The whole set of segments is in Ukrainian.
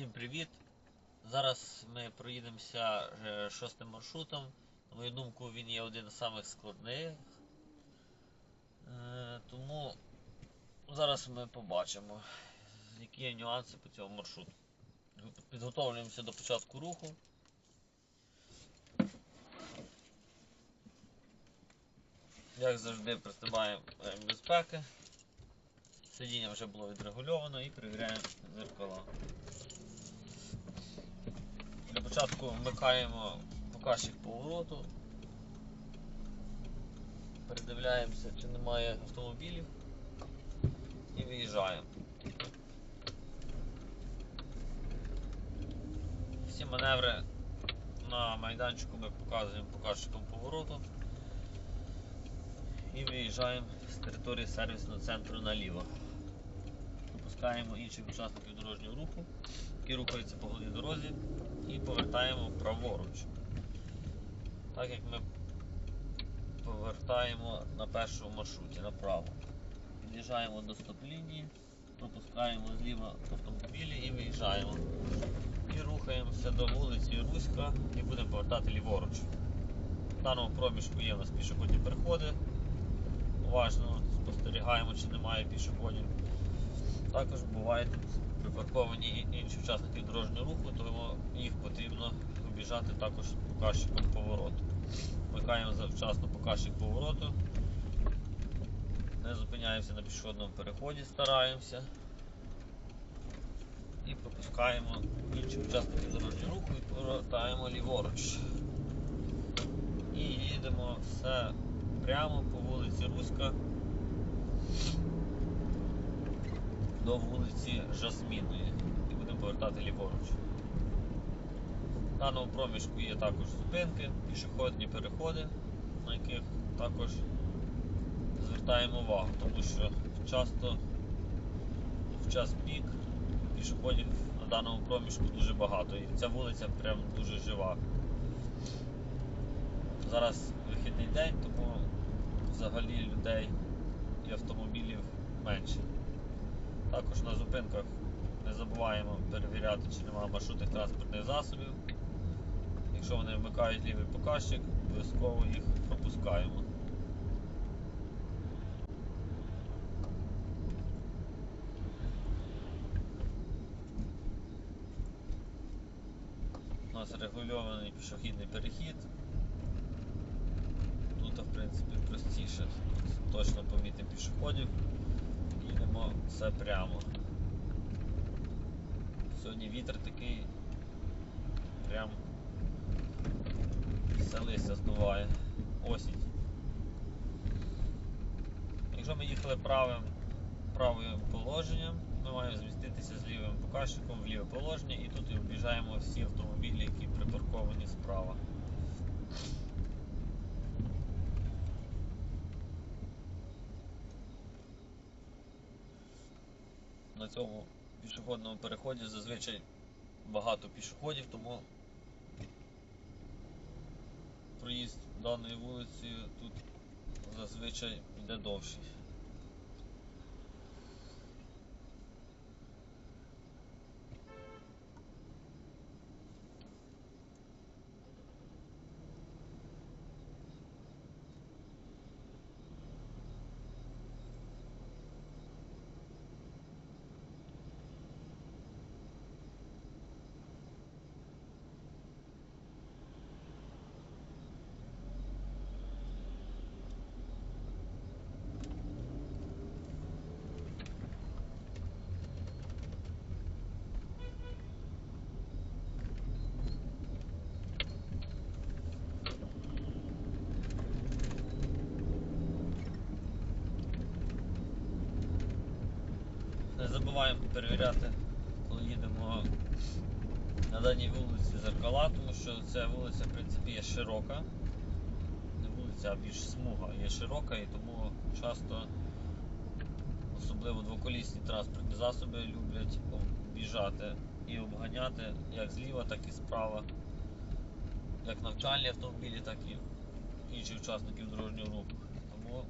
Всім привіт! Зараз ми проїдемося е, шостим маршрутом. На мою думку, він є один з самих складних. Е, Тому зараз ми побачимо, які є нюанси по цьому маршруту. Підготовлюємося до початку руху. Як завжди, пристебаємо ремінь безпеки. Сидіння вже було відрегульовано і перевіряємо зеркала. Для початку вмикаємо показчик повороту. Передивляємося, чи немає автомобілів і виїжджаємо. Всі маневри на майданчику ми показуємо показчиком повороту і виїжджаємо з території сервісного центру наліво. Пропускаємо інших учасників дорожнього руху, які рухаються по головній дорозі, і повертаємо праворуч. Так як ми повертаємо на першому маршруті направо. Під'їжджаємо до стоп-лінії, пропускаємо зліва автомобілі і виїжджаємо. І рухаємося до вулиці Руська і будемо повертати ліворуч. В даному проміжку є у нас пішохідні переходи. Уважно спостерігаємо, чи немає пішоходів. Також бувають припарковані інші учасники дорожнього руху, тому їх потрібно обіжати також показчиком повороту. Вмикаємо завчасно показчик повороту. Не зупиняємося на пішохідному переході, стараємося. І пропускаємо інших учасників дорожнього руху і повертаємо ліворуч. І їдемо все прямо по вулиці Руська до вулиці Жасмінної і будемо повертати ліворуч. В даному проміжку є також зупинки, пішохідні переходи, на яких також звертаємо увагу, тому що часто в час пік пішоходів на даному проміжку дуже багато і ця вулиця прям дуже жива. Зараз вихідний день, тому взагалі людей і автомобілів менше. Також на зупинках не забуваємо перевіряти, чи немає маршрутних транспортних засобів. Якщо вони вмикають лівий показчик, обов'язково їх пропускаємо. У нас регульований пішохідний перехід. Тут, в принципі, простіше. Точно помітимо пішоходів. Їдемо все прямо. Сьогодні вітер такий прям все листя здуває. Осінь. Якщо ми їхали правим, правим положенням, ми маємо зміститися з лівим показчиком в ліве положення і тут і об'їжджаємо всі автомобілі, які припарковані справа. Цьому пішохідному переході зазвичай багато пішоходів, тому проїзд даною вулицею тут зазвичай йде довший. Не забуваємо перевіряти, коли їдемо на даній вулиці зеркала, тому що ця вулиця в принципі є широка. Не вулиця, а більш смуга є широка і тому часто, особливо двоколісні транспортні засоби люблять об'їжджати і обганяти як зліва, так і справа. Як навчальні автомобілі, так і інші учасників дорожнього руху. Тому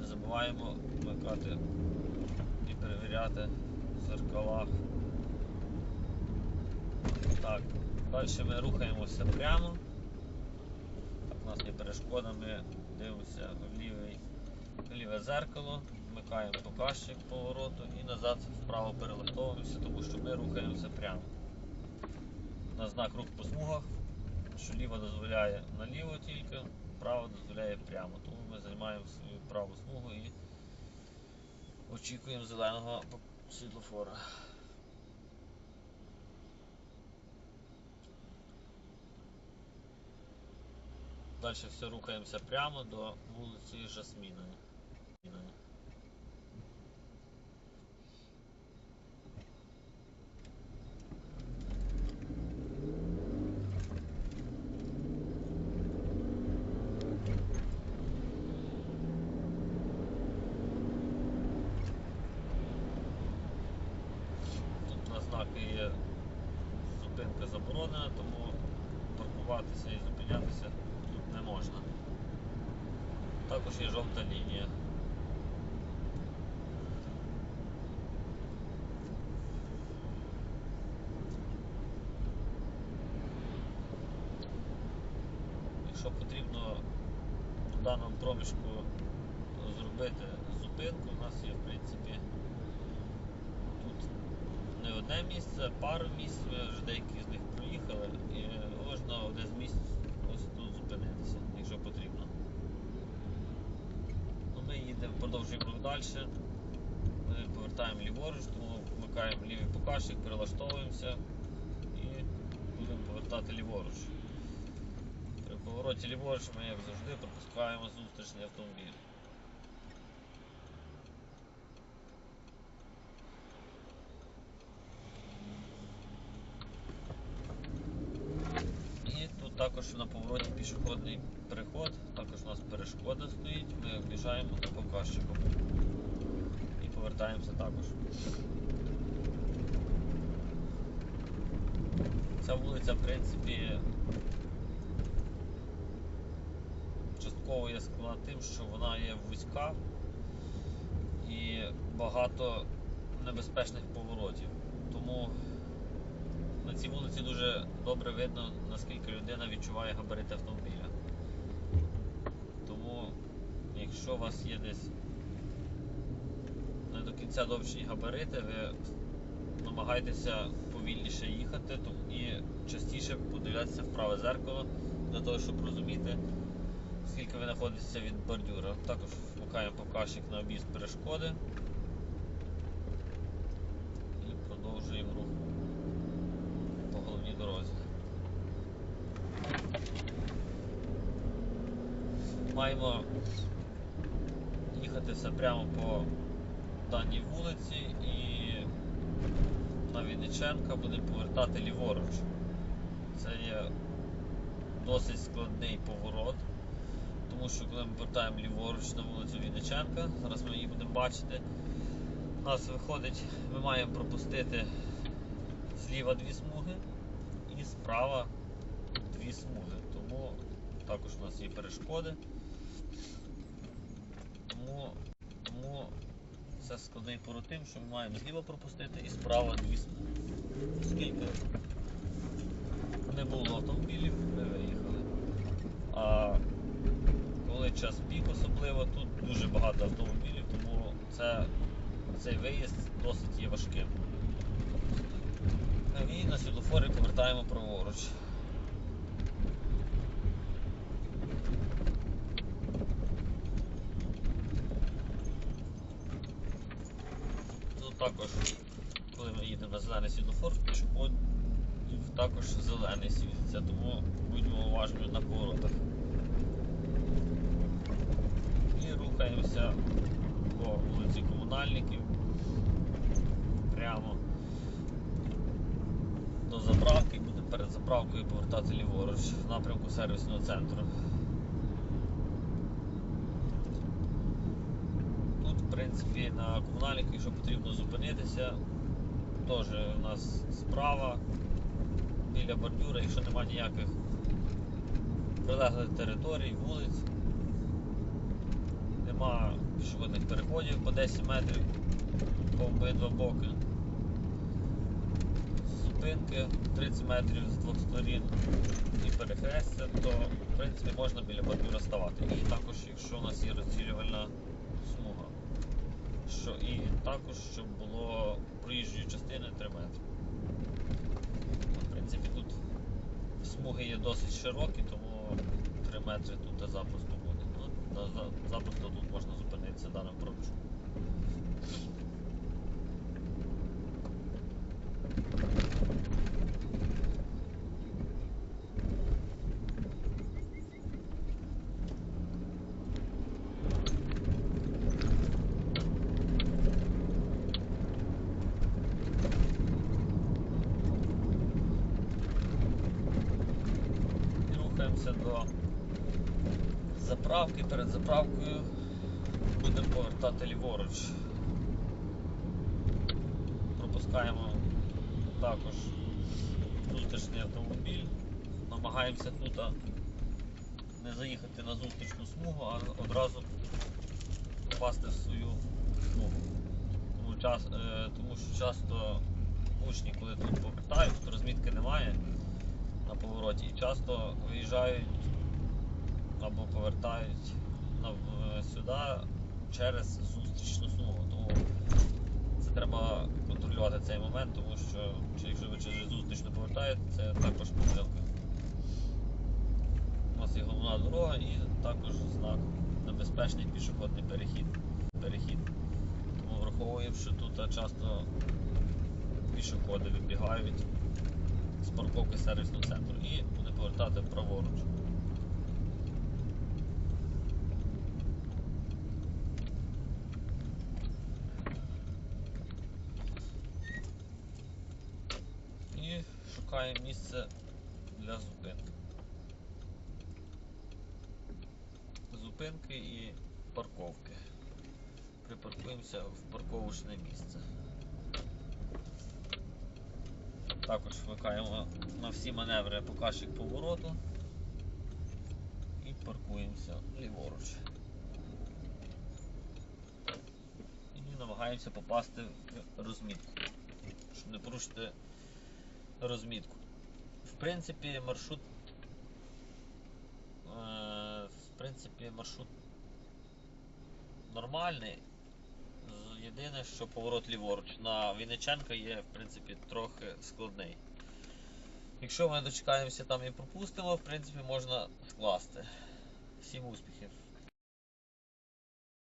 не забуваємо вмикати перевіряти в зеркалах Так. Далі ми рухаємося прямо. Так, у нас є перешкода, ми дивимося в, лівий, в ліве зеркало, вмикаємо показчик повороту і назад вправо перелаштовуємося, тому що ми рухаємося прямо. На знак рух по смугах, що ліво дозволяє наліво тільки, право дозволяє прямо. Тому ми займаємо свою праву смугу і очікуємо зеленого світлофора. Далі все рухаємося прямо до вулиці Жасміної. Тут на знаки є зупинка заборонена, тому паркуватися і зупинятися тут не можна. Також є жовта лінія. Якщо потрібно в даному проміжку зробити зупинку, у нас є в принципі тут не одне місце, а пару місць, ми вже деякі з них проїхали, можна одне з ось тут зупинитися, якщо потрібно. Ну, ми їдемо, продовжуємо рух далі. Ми повертаємо ліворуч, тому вмикаємо лівий показчик, перелаштовуємося і будемо повертати ліворуч. При повороті ліворуч ми, як завжди, пропускаємо зустрічний автомобіль. І тут також на повороті пішохідний переход, також у нас перешкода стоїть, ми об'їжджаємо за показчиком і повертаємося також. Ця вулиця, в принципі, частково є складна тим, що вона є вузька і багато небезпечних поворотів. Тому на цій вулиці дуже добре видно, наскільки людина відчуває габарити автомобіля. Тому, якщо у вас є десь не до кінця довші габарити, ви намагайтеся повільніше їхати і частіше подивлятися в праве зеркало для того, щоб розуміти, скільки ви знаходитеся від бордюра. Також вмикаємо показчик на об'їзд перешкоди і продовжуємо рух по головній дорозі. Маємо їхати все прямо по даній вулиці і на Вінниченка будемо повертати ліворуч. Це є досить складний поворот, тому що коли ми повертаємо ліворуч на вулицю Вінниченка, зараз ми її будемо бачити, у нас виходить, ми маємо пропустити зліва дві смуги і справа дві смуги. Тому також у нас є перешкоди. Тому, тому це складний поворот тим, що ми маємо зліва пропустити і справа дві смуги. Оскільки не було автомобілів, ми виїхали. А коли час пік особливо, тут дуже багато автомобілів, тому це, цей виїзд досить є важким. І на світлофорі повертаємо праворуч. Тут також, коли ми їдемо на зелений світлофор, пішоходів також зелений світиться, тому будьмо уважні на поворотах. І рухаємося по вулиці комунальників прямо до заправки будемо перед заправкою повертати ліворуч в напрямку сервісного центру. Тут, в принципі, на комунальниках, якщо потрібно зупинитися, теж у нас справа біля бордюра, якщо немає ніяких прилеглих територій, вулиць, нема пішохідних переходів по 10 метрів по обидва боки. зупинки 30 метрів з двох сторін і перехрестя, то в принципі можна біля бордюра ставати. І також, якщо у нас є розділювальна смуга, що і також, щоб було проїжджої частини 3 метри. В принципі, тут смуги є досить широкі, тому 3 метри тут запросто буде. Ну, запросто тут можна зупинитися даним проміжком. І рухаємося до заправки. Перед заправкою будемо повертати ліворуч. Пропускаємо також зустрічний автомобіль. Намагаємося тут не заїхати на зустрічну смугу, а одразу попасти в свою смугу. Тому, час, е, тому що часто учні, коли тут повертають, тут розмітки немає на повороті і часто виїжджають або повертають сюди через зустрічну смугу. Тому це треба контролювати цей момент, тому що якщо ви через зустрічну повертаєте, це також помилка. У нас є головна дорога і також знак небезпечний пішохідний перехід. перехід. Тому враховуємо, що тут часто пішоходи вибігають з парковки сервісного центру і буде повертати праворуч. І шукаємо місце для зупинки. Зупинки і парковки. Припаркуємося в парковочне місце. Також вмикаємо на всі маневри показчик повороту і паркуємося ліворуч. І намагаємося попасти в розмітку, щоб не порушити розмітку. В принципі, маршрут. Принципі, маршрут нормальний. Єдине, що поворот ліворуч на Вінниченка є, в принципі, трохи складний. Якщо ми дочекаємося там і пропустимо, в принципі, можна скласти. Всім успіхів!